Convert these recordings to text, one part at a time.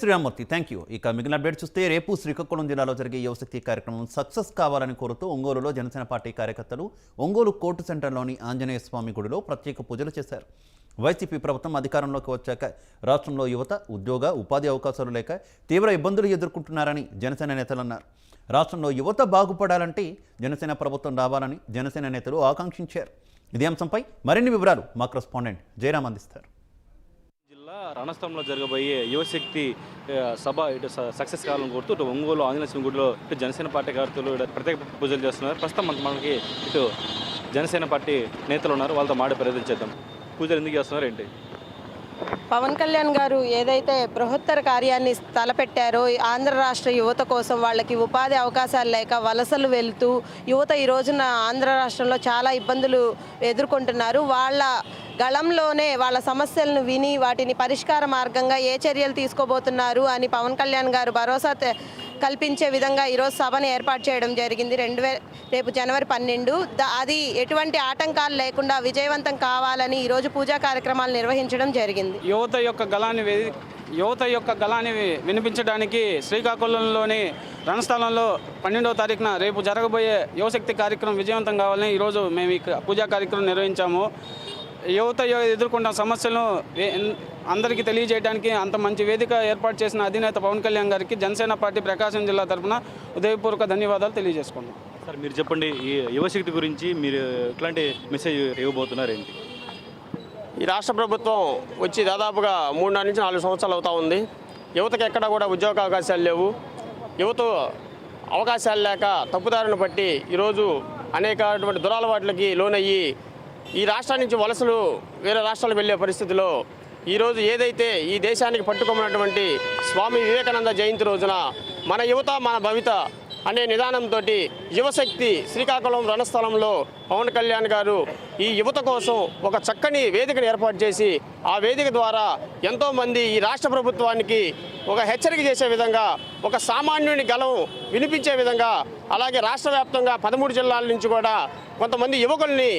Sriramurthy thank you ఇక మిగిలిన update చూస్తే రేపు శ్రీకాకుళం జిల్లాలో జరిగే యువశక్తి కార్యక్రమం సక్సెస్ కావాలని కోరుతూ ఒంగోలులో జనసేన పార్టీ కార్యకర్తలు ఒంగోలు కోర్టు సెంటర్లోని ఆంజనేయ స్వామి గుడిలో ప్రత్యేక పూజలు చేశారు. వైసీపీ ప్రభుత్వం అధికారంలోకి వచ్చాక రాష్ట్రంలో యువత ఉద్యోగ ఉపాధి అవకాశాలు లేక తీవ్ర ఇబ్బందులు ఎదుర్కొంటున్నారని జనసేన నేతలు అన్నారు. రాష్ట్రంలో యువత బాగుపడాలంటే జనసేన ప్రభుత్వం రావాలని జనసేన నేతలు ఆకాంక్షించారు. ఇదే అంశంపై మరిన్ని వివరాలు మా కరెస్పాండెంట్ జయరాం అందిస్తారు. జిల్లా రణస్థలంలో జరగబోయే యువశక్తి సభ ఇటు సక్సెస్ కావాలని కోరుతూ ఇటు ఒంగోలు ఆంజనేయ స్వామి గుడిలో ఇటు జనసేన పార్టీ కార్యకర్తలు ఇటు ప్రత్యేక పూజలు చేస్తున్నారు. ప్రస్తుతం మనకి మనకి ఇటు జనసేన పార్టీ నేతలు ఉన్నారు. వాళ్ళతో మాడే ప్రయత్నం చేద్దాం. పూజలు ఎందుకు చేస్తున్నారు ఏంటి పవన్ కళ్యాణ్ గారు ఏదైతే బృహత్తర కార్యాన్ని తలపెట్టారో ఆంధ్ర రాష్ట్ర యువత కోసం వాళ్ళకి ఉపాధి అవకాశాలు లేక వలసలు వెళ్తూ యువత ఈ రోజున ఆంధ్ర రాష్ట్రంలో చాలా ఇబ్బందులు ఎదుర్కొంటున్నారు. వాళ్ళ గళంలోనే వాళ్ళ సమస్యలను విని వాటిని పరిష్కార మార్గంగా ఏ చర్యలు తీసుకోబోతున్నారు అని పవన్ కళ్యాణ్ గారు భరోసా కల్పించే విధంగా ఈరోజు సభను ఏర్పాటు చేయడం జరిగింది. రెండు రేపు జనవరి పన్నెండు. అది ఎటువంటి ఆటంకాలు లేకుండా విజయవంతం కావాలని ఈరోజు పూజా కార్యక్రమాలు నిర్వహించడం జరిగింది. యువత యొక్క గళాన్ని యువత యొక్క గళాన్ని వినిపించడానికి శ్రీకాకుళంలోని రణస్థలంలో పన్నెండవ తారీఖున రేపు జరగబోయే యువశక్తి కార్యక్రమం విజయవంతం కావాలని ఈరోజు మేము ఈ పూజా కార్యక్రమం నిర్వహించాము. యువత ఎదుర్కొంటున్న సమస్యలను అందరికీ తెలియజేయడానికి అంత మంచి వేదిక ఏర్పాటు చేసిన అధినేత పవన్ కళ్యాణ్ గారికి జనసేన పార్టీ ప్రకాశం జిల్లా తరఫున ఉదయపూర్వక ధన్యవాదాలు తెలియజేసుకున్నాం సార్ మీరు చెప్పండి ఈ యువశక్తి గురించి మీరు ఎట్లాంటి మెసేజ్ ఇవ్వబోతున్నారు ఏంటి? ఈ రాష్ట్ర ప్రభుత్వం వచ్చి దాదాపుగా మూడున్నర నుంచి నాలుగు సంవత్సరాలు అవుతా ఉంది. యువతకి ఎక్కడ కూడా ఉద్యోగ అవకాశాలు లేవు. యువత అవకాశాలు లేక తప్పుదారిని బట్టి ఈరోజు అనేకటువంటి దురలవాట్లకి లోనయ్యి ఈ రాష్ట్రం నుంచి వలసలు వేరే రాష్ట్రాలు వెళ్ళే పరిస్థితిలో ఈరోజు ఏదైతే ఈ దేశానికి పట్టుకోమన్నటువంటి స్వామి వివేకానంద జయంతి రోజున మన యువత మన భవిత అనే నిదానంతో యువశక్తి శ్రీకాకుళం రణస్థలంలో పవన్ కళ్యాణ్ గారు ఈ యువత కోసం ఒక చక్కని వేదికను ఏర్పాటు చేసి ఆ వేదిక ద్వారా ఎంతోమంది ఈ రాష్ట్ర ప్రభుత్వానికి ఒక హెచ్చరిక చేసే విధంగా ఒక సామాన్యుని గలం వినిపించే విధంగా అలాగే రాష్ట్ర వ్యాప్తంగా పదమూడు జిల్లాల నుంచి కూడా కొంతమంది యువకుల్ని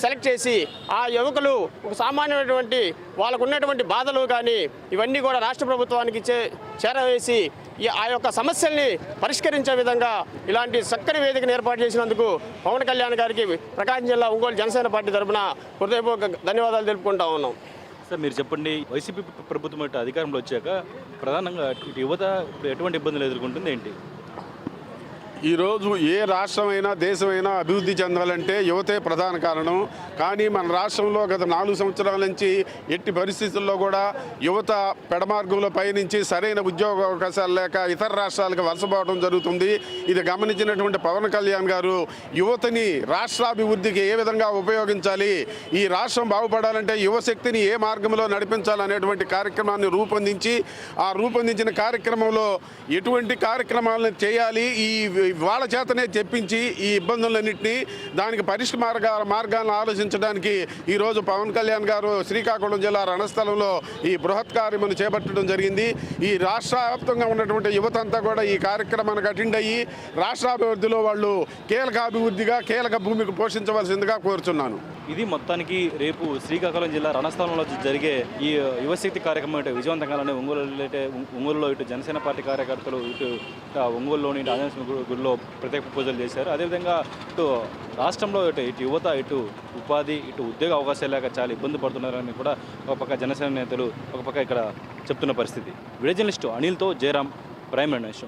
సెలెక్ట్ చేసి ఆ యువకులు ఒక సామాన్యమైనటువంటి వాళ్ళకు ఉన్నటువంటి బాధలు కానీ ఇవన్నీ కూడా రాష్ట్ర ప్రభుత్వానికి చే చేరవేసి ఈ ఆ యొక్క సమస్యల్ని పరిష్కరించే విధంగా ఇలాంటి చక్కని వేదికను ఏర్పాటు చేసినందుకు పవన్ కళ్యాణ్ గారికి ప్రకాశం జిల్లా ఒంగోలు జనసేన పార్టీ తరఫున హృదయపూర్వక ధన్యవాదాలు తెలుపుకుంటా ఉన్నాం. సార్ మీరు చెప్పండి వైసీపీ ప్రభుత్వం అధికారంలో వచ్చాక ప్రధానంగా యువత ఎటువంటి ఇబ్బందులు ఎదుర్కొంటుంది ఏంటి? ఈరోజు ఏ రాష్ట్రమైనా దేశమైనా అభివృద్ధి చెందాలంటే యువతే ప్రధాన కారణం. కానీ మన రాష్ట్రంలో గత నాలుగు సంవత్సరాల నుంచి ఎట్టి పరిస్థితుల్లో కూడా యువత పెడమార్గంలో పయనించి సరైన ఉద్యోగ అవకాశాలు లేక ఇతర రాష్ట్రాలకు వలసపోవడం జరుగుతుంది. ఇది గమనించినటువంటి పవన్ కళ్యాణ్ గారు యువతని రాష్ట్రాభివృద్ధికి ఏ విధంగా ఉపయోగించాలి? ఈ రాష్ట్రం బాగుపడాలంటే యువశక్తిని ఏ మార్గంలో నడిపించాలనేటువంటి కార్యక్రమాన్ని రూపొందించి ఆ రూపొందించిన కార్యక్రమంలో ఎటువంటి కార్యక్రమాలను చేయాలి? ఈ వాళ్ళ చేతనే తెప్పించి ఈ ఇబ్బందులన్నింటినీ దానికి పరిష్కార మార్గాలను ఆలోచించడానికి ఈరోజు పవన్ కళ్యాణ్ గారు శ్రీకాకుళం జిల్లా రణస్థలంలో ఈ బృహత్ కార్యమును చేపట్టడం జరిగింది. ఈ రాష్ట్ర వ్యాప్తంగా ఉన్నటువంటి యువతంతా కూడా ఈ కార్యక్రమానికి అటెండ్ అయ్యి రాష్ట్రాభివృద్ధిలో వాళ్ళు కీలక అభివృద్ధిగా కీలక భూమికి పోషించవలసిందిగా కోరుచున్నాను. ఇది మొత్తానికి రేపు శ్రీకాకుళం జిల్లా రణస్థలంలో జరిగే ఈ యువశక్తి కార్యక్రమం ఇటు విజయవంతంగానే కావాలని ఒంగోలు ఒంగోలులో ఇటు జనసేన పార్టీ కార్యకర్తలు ఇటు ఒంగోలులోని ఆంజనేయ గుడిలో ప్రత్యేక పూజలు చేశారు. అదేవిధంగా ఇటు రాష్ట్రంలో ఇటు ఇటు యువత ఇటు ఉపాధి ఇటు ఉద్యోగ అవకాశాలు లేక చాలా ఇబ్బంది పడుతున్నారని కూడా ఒక పక్క జనసేన నేతలు ఒక పక్క ఇక్కడ చెప్తున్న పరిస్థితి. విడజనలిస్టు అనిల్తో జయరాం ప్రైమ్ మినిస్టర్